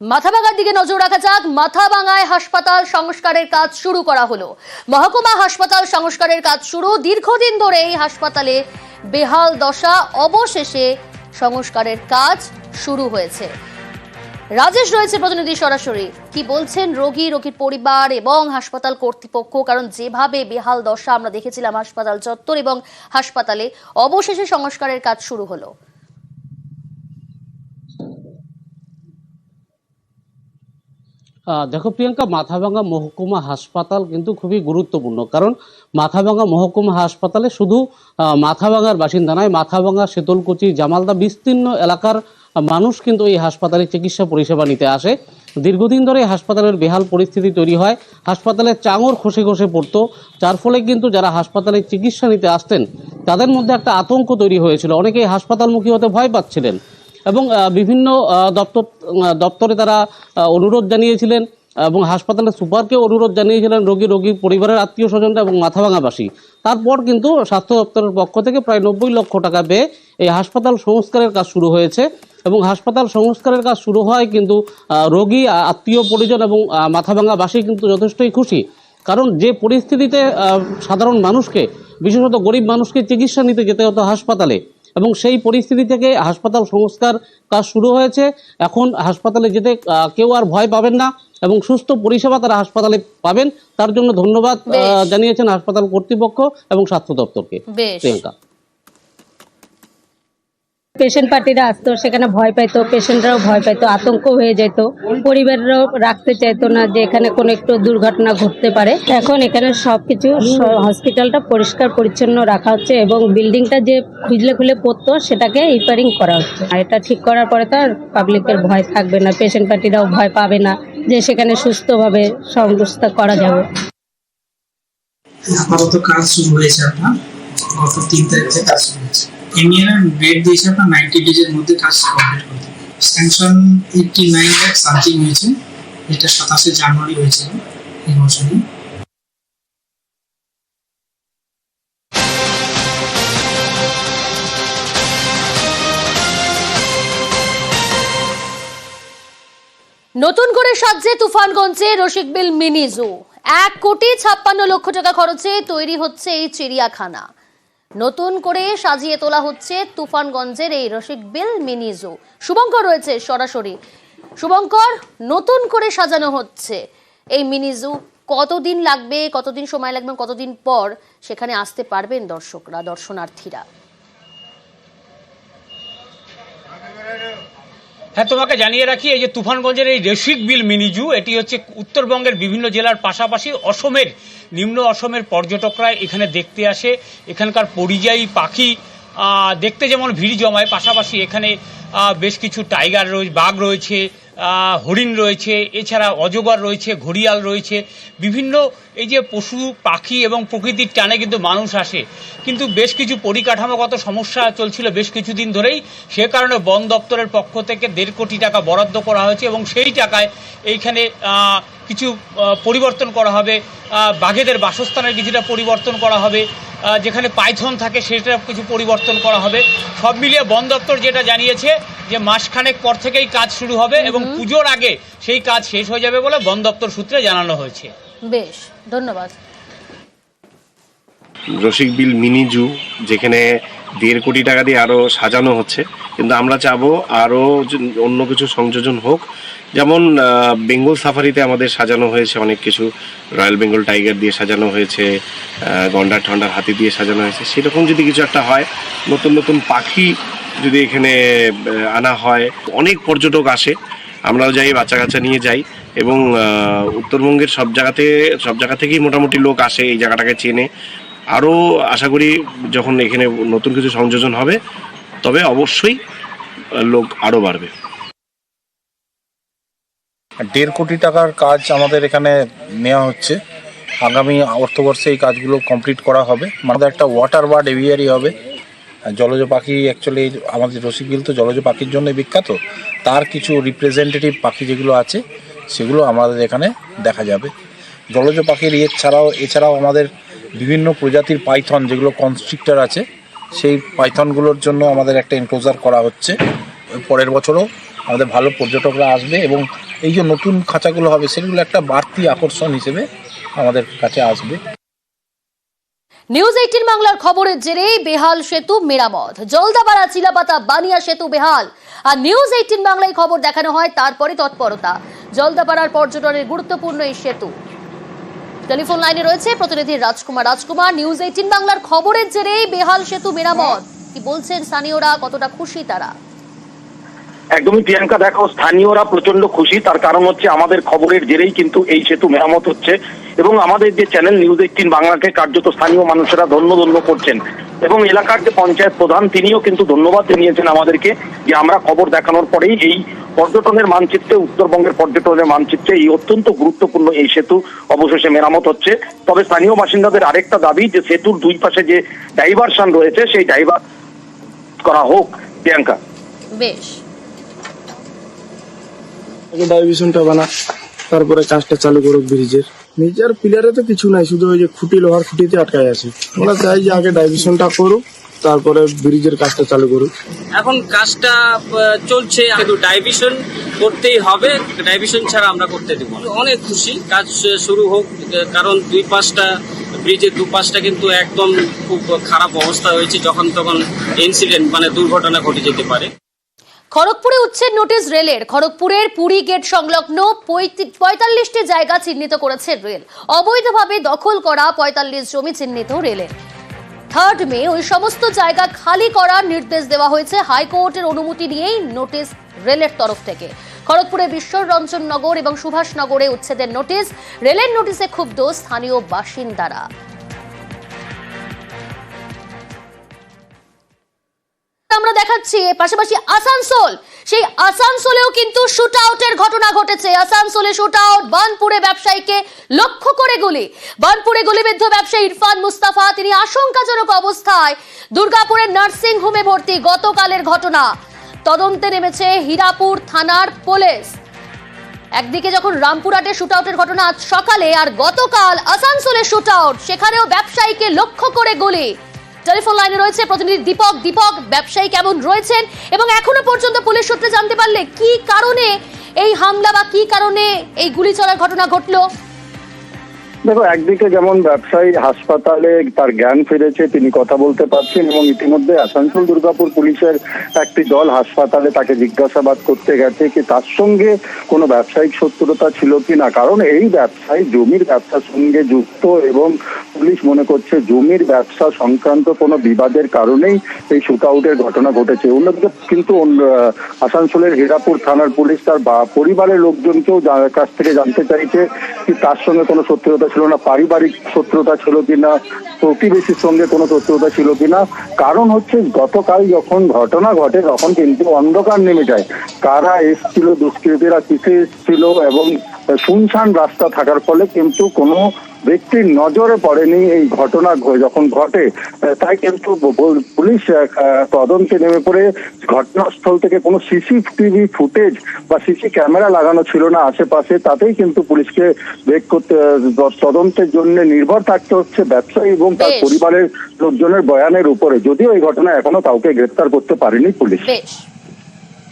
মাথাভাঙার দিকে নজর রাখা যাক, মাথাভাঙায় হাসপাতাল সংস্কারের কাজ শুরু করা হলো। মহকুমা হাসপাতাল সংস্কারের কাজ শুরু। দীর্ঘদিন ধরে এই হাসপাতালে বেহাল দশা, অবশেষে সংস্কারের কাজ শুরু হয়েছে। রাজেশ রয়েছে প্রতিনিধি সরাসরি। কি বলছেন রোগী, রোগীর পরিবার এবং হাসপাতাল কর্তৃপক্ষ? কারণ যেভাবে বেহাল দশা আমরা দেখেছিলাম হাসপাতাল চত্বর এবং হাসপাতালে অবশেষে সংস্কারের কাজ শুরু হলো। দেখো প্রিয়াঙ্কা, মাথাভাঙ্গা মহকুমা হাসপাতাল কিন্তু খুবই গুরুত্বপূর্ণ। কারণ মাথাভাঙ্গা মহকুমা হাসপাতালে শুধু মাথাভাঙ্গার বাসিন্দা নয়, মাথাভাঙ্গা শীতলকুচি জামালদা বিস্তীর্ণ এলাকার মানুষ কিন্তু এই হাসপাতালে চিকিৎসা পরিষেবা নিতে আসে। দীর্ঘদিন ধরে হাসপাতালের বেহাল পরিস্থিতি তৈরি হয়। হাসপাতালে চাঙর খসে খসে পড়তো। যার ফলে কিন্তু যারা হাসপাতালে চিকিৎসা নিতে আসতেন, তাদের মধ্যে একটা আতঙ্ক তৈরি হয়েছিল। অনেকেই হাসপাতালমুখী হতে ভয় পাচ্ছিলেন। এবং বিভিন্ন দপ্তর দপ্তরে তারা অনুরোধ জানিয়েছিলেন এবং হাসপাতালের সুপারকে অনুরোধ জানিয়েছিলেন রোগী রোগীর পরিবারের আত্মীয় স্বজনরা এবং মাথাভাঙাবাসী। তারপর কিন্তু স্বাস্থ্য দপ্তরের পক্ষ থেকে প্রায় নব্বই লক্ষ টাকা ব্যয়ে এই হাসপাতাল সংস্কারের কাজ শুরু হয়েছে এবং হাসপাতাল সংস্কারের কাজ শুরু হয় কিন্তু রোগী আত্মীয় পরিজন এবং মাথাভাঙাবাসী কিন্তু যথেষ্টই খুশি। কারণ যে পরিস্থিতিতে সাধারণ মানুষকে, বিশেষত গরিব মানুষকে চিকিৎসা নিতে যেতে হতো হাসপাতালে এবং সেই পরিস্থিতি থেকে হাসপাতাল সংস্কার কাজ শুরু হয়েছে। এখন হাসপাতালে যেতে কেউ আর ভয় পাবেন না এবং সুস্থ পরিষেবা তারা হাসপাতালে পাবেন। তার জন্য ধন্যবাদ জানিয়েছেন হাসপাতাল কর্তৃপক্ষ এবং স্বাস্থ্য দপ্তরকে। প্রিয়াঙ্কা। পেশেন্ট পার্টিরা আসতো, সেখানে ভয় পাইতো, পেশেন্টরাও ভয় পাইতো, আতঙ্ক হয়ে যেত। পরিবাররাও রাখতে চাইতো না যে এখানে কোনো একটু দুর্ঘটনা ঘটতে পারে। এখন এখানে সবকিছু হসপিটালটা পরিষ্কার, পরিচ্ছন্ন রাখা হচ্ছে এবং বিল্ডিংটা যে খুঁজলে খুলে পড়তো, সেটাকে রিপেয়ারিং করা হচ্ছে। আর এটা ঠিক করার পরে তো আর পাবলিকের ভয় থাকবে না, পেশেন্ট পার্টিরাও ভয় পাবে না যে সেখানে সুস্থভাবে সংস্থা করা যাবে। আপাতত কাজ শুরু হয়েছে আপনার। গত তিন তারিখ কাজ শুরু হয়েছে। এমনিরা ডেট দিয়েছে আপনার নাইনটি ডেজের মধ্যে কাজ কমপ্লিট করতে sanction eighty nine lakh something হয়েছে, যেটা সাতাশে জানুয়ারি হয়েছিল এই বছরে নতুন করে সাজছে তুফানগঞ্জে রসিকবিল মিনি জু। এক কোটি ছাপ্পান্ন লক্ষ টাকা খরচে তৈরি হচ্ছে এই চিড়িয়াখানা। নতুন করে সাজিয়ে তোলা হচ্ছে তুফানগঞ্জের এই রসিকবিল মিনি জু। শুভঙ্কর রয়েছে সরাসরি। শুভঙ্কর, নতুন করে সাজানো হচ্ছে এই মিনি জু। কতদিন লাগবে, কতদিন সময় লাগবে কতদিন পর সেখানে আসতে পারবেন দর্শকরা, দর্শনার্থীরা? হ্যাঁ তোমাকে জানিয়ে রাখি, এই যে তুফানগঞ্জের এই রেশিক বিল মিনিজু এটি হচ্ছে উত্তরবঙ্গের বিভিন্ন জেলার পাশাপাশি অসমের নিম্ন অসমের পর্যটকরা এখানে দেখতে আসে। এখানকার পরিযায়ী পাখি দেখতে যেমন ভিড় জমায়, পাশাপাশি এখানে বেশ কিছু টাইগার রয়েছে, বাঘ রয়েছে হরিণ রয়েছে, এছাড়া অজগর রয়েছে, ঘড়িয়াল রয়েছে, বিভিন্ন এই যে পশু, পাখি এবং প্রকৃতির টানে কিন্তু মানুষ আসে। কিন্তু বেশ কিছু পরিকাঠামোগত সমস্যা চলছিল বেশ কিছুদিন ধরেই। সে কারণে বন দপ্তরের পক্ষ থেকে দেড় কোটি টাকা বরাদ্দ করা হয়েছে এবং সেই টাকায় এইখানে কিছু পরিবর্তন করা হবে। বাঘেদের বাসস্থানের কিছুটা পরিবর্তন করা হবে। যেখানে পাইথন থাকে সেটা কিছু পরিবর্তন করা হবে। সব মিলিয়ে বন দপ্তর যেটা জানিয়েছে যে মাসখানেক পর থেকেই কাজ শুরু হবে এবং পুজোর আগে সেই কাজ শেষ হয়ে যাবে বলে বন দপ্তর সূত্রে জানানো হয়েছে। বেশ ধন্যবাদ। রসিক বিল মিনি জু যেখানে দেড় কোটি টাকা দিয়ে আরও সাজানো হচ্ছে। কিন্তু আমরা চাবো আরও অন্য কিছু সংযোজন হোক। যেমন বেঙ্গল সাফারিতে আমাদের সাজানো হয়েছে অনেক কিছু। রয়্যাল বেঙ্গল টাইগার দিয়ে সাজানো হয়েছে গন্ডার ঠন্ডার হাতি দিয়ে সাজানো হয়েছে। সেরকম যদি কিছু একটা হয়, নতুন নতুন পাখি যদি এখানে আনা হয়, অনেক পর্যটক আসে। আমরাও যাই বাচ্চা কাচ্চা নিয়ে যাই এবং উত্তরবঙ্গের সব জায়গাতে, সব জায়গা থেকেই মোটামুটি লোক আসে এই জায়গাটাকে চেনে। আরও আশা করি যখন এখানে নতুন কিছু সংযোজন হবে, তবে অবশ্যই লোক আরও বাড়বে। দেড় কোটি টাকার কাজ আমাদের এখানে নেওয়া হচ্ছে। আগামী অর্থবর্ষে এই কাজগুলো কমপ্লিট করা হবে। আমাদের একটা ওয়াটার বার্ড এভিয়ারি হবে। জলজ পাখি অ্যাকচুয়ালি আমাদের রসিকবিল তো জলজ পাখির জন্য বিখ্যাত। তার কিছু রিপ্রেজেন্টেটিভ পাখি যেগুলো আছে, সেগুলো আমাদের এখানে দেখা যাবে। জলজ পাখির ইয়ে ছাড়াও, এছাড়াও আমাদের বিভিন্ন প্রজাতির পাইথন যেগুলো কনস্ট্রিক্টর আছে, সেই পাইথনগুলোর জন্য আমাদের একটা এনক্লোজার করা হচ্ছে। পরের বছরও আমাদের ভালো পর্যটকরা আসবে এবং এই যে নতুন খাঁচাগুলো হবে, সেগুলো একটা বাড়তি আকর্ষণ হিসেবে আমাদের কাছে আসবে। নিউজ এইটিন বাংলার খবরের জেরে বেহাল সেতু মেরামত। জলদাপাড়া, চিলাপাতা, বানিয়া সেতু বেহাল। আর নিউজ এইটিন বাংলায় খবর দেখানো হয় তারপরে তৎপরতা। জলদাপাড়ার পর্যটনের গুরুত্বপূর্ণ এই সেতু। টেলিফোন লাইনে রয়েছে প্রতিনিধি রাজকুমার। রাজকুমার, নিউজ এইটিন বাংলার খবরের জেরে বেহাল সেতু মেরামত। কি বলছেন স্থানীয়রা? কতটা খুশি তারা? একদমই প্রিয়াঙ্কা, দেখো, স্থানীয়রা প্রচণ্ড খুশি। তার কারণ হচ্ছে আমাদের খবরের জেরেই কিন্তু এই সেতু মেরামত হচ্ছে। এবং আমাদের যে চ্যানেল নিউজ এইটিন বাংলাকে কার্যত স্থানীয় মানুষেরা ধন্য ধন্য করছেন। এবং এলাকার যে পঞ্চায়েত প্রধান, তিনিও কিন্তু ধন্যবাদ জানিয়েছেন আমাদেরকে যে আমরা খবর দেখানোর পরেই এই পর্যটনের মানচিত্রে, উত্তরবঙ্গের পর্যটনের মানচিত্রে এই অত্যন্ত গুরুত্বপূর্ণ এই সেতু অবশেষে মেরামত হচ্ছে। তবে স্থানীয় বাসিন্দাদের আরেকটা দাবি যে সেতুর দুই পাশে যে ডাইভারশন রয়েছে, সেই ডাইভার করা হোক, প্রিয়াঙ্কা। বেশ। ডাইভিশনটা বানা, তারপরে কাজটা চালু করুক ব্রিজের। নিজের পিলারে তো কিছু নাই, শুধু ওই যে খুঁটি, লোহার খুঁটিতে আটকায় আছে। আমরা চাই যে আগে ডাইভিশনটা করুক, তারপরে ব্রিজের কাজটা চালু করুক। এখন কাজটা চলছে কিন্তু ডাইভিশন করতেই হবে, ডাইভিশন ছাড়া আমরা করতে দেবো। অনেক খুশি, কাজ শুরু হোক, কারণ দুই পাঁচটা ব্রিজের দু পাঁচটা কিন্তু একদম খুব খারাপ অবস্থা হয়েছে, যখন তখন ইনসিডেন্ট মানে দুর্ঘটনা ঘটে যেতে পারে। খড়গপুরে উচ্ছেদ নোটিশ রেলের, খড়গপুরের পুরী গেট সংলগ্ন পঁয়তাল্লিশটি জায়গা চিহ্নিত করেছে রেল। অবৈধভাবে দখল করা পঁয়তাল্লিশ জমি চিহ্নিত রেলের। থার্ড মে, ওই সমস্ত জায়গা খালি করার নির্দেশ দেওয়া হয়েছে হাইকোর্টের অনুমতি নিয়েই নোটিশ রেলের তরফ থেকে। খড়গপুরে বিশ্বরঞ্জন নগর এবং সুভাষনগরে উচ্ছেদের নোটিশ। রেলের নোটিশে ক্ষুব্ধ স্থানীয় বাসিন্দারা। দেখাচ্ছি পাশাপাশি আসানসোল। সেই আসানসোলেও কিন্তু শুট আউটের ঘটনা ঘটেছে। আসানসোলে শুট আউট বানপুরে ব্যবসায়ীকে লক্ষ্য করে গুলি। বানপুরে গুলিবিদ্ধ ব্যবসায়ী ইরফান মুস্তাফা, তিনি আশঙ্কাজনক অবস্থায় দুর্গাপুরের নার্সিং হোমে ভর্তি। গতকালের ঘটনা, তদন্তে নেমেছে হীরাপুর থানার পুলিশ। একদিকে যখন রামপুরহাটে শুট আউটের ঘটনা আজ সকালে, আর গতকাল আসানসোলে শুট আউট সেখানেও ব্যবসায়ীকে লক্ষ্য করে গুলি। টেলিফোন লাইনে রয়েছে প্রতিনিধি দীপক। দীপক, ব্যবসায়ী কেমন রয়েছেন? এবং এখনও পর্যন্ত পুলিশ সূত্রে জানতে পারলে কি কারণে এই হামলা বা কি কারণে এই গুলি চলার ঘটনা ঘটলো? দেখো, একদিকে যেমন ব্যবসায়ী হাসপাতালে তার জ্ঞান ফিরেছে, তিনি কথা বলতে পারছেন এবং ইতিমধ্যে আসানসোল দুর্গাপুর পুলিশের একটি দল হাসপাতালে তাকে জিজ্ঞাসাবাদ করতে গেছে কি তার সঙ্গে কোনো ব্যবসায়িক শত্রুতা ছিল কি না। কারণ এই ব্যবসায়ী জমির ব্যবসার সঙ্গে যুক্ত এবং পুলিশ মনে করছে জমির ব্যবসা সংক্রান্ত কোনো বিবাদের কারণেই এই শুট আউটের ঘটনা ঘটেছে। অন্যদিকে কিন্তু আসানসোলের হীরাপুর থানার পুলিশ তার পরিবারের লোকজনকেও কাছ থেকে জানতে চাইছে কি তার সঙ্গে কোনো শত্রুতা ছিল না, পারিবারিক শত্রুতা ছিল কিনা, প্রতিবেশীর সঙ্গে কোনো শত্রুতা ছিল কিনা। কারণ হচ্ছে, গতকাল যখন ঘটনা ঘটে, তখন কিন্তু অন্ধকার নেমে যায়। কারা এসছিল, দুষ্কৃতীরা কিসে এসছিল এবং শুনশান রাস্তা থাকার ফলে কিন্তু কোনো ব্যক্তির নজরে পড়েনি এই ঘটনা যখন ঘটে তাই কিন্তু পুলিশ তদন্তে নেমে পড়ে। ঘটনাস্থল থেকে কোনো সিসিটিভি ফুটেজ বা সিসি ক্যামেরা লাগানো ছিল না আশেপাশে। তাতেই কিন্তু পুলিশকে বেগ করতে তদন্তের জন্য নির্ভর থাকতে হচ্ছে ব্যবসায়ী এবং তার পরিবারের লোকজনের বয়ানের উপরে। যদিও এই ঘটনা এখনও কাউকে গ্রেফতার করতে পারেনি পুলিশ।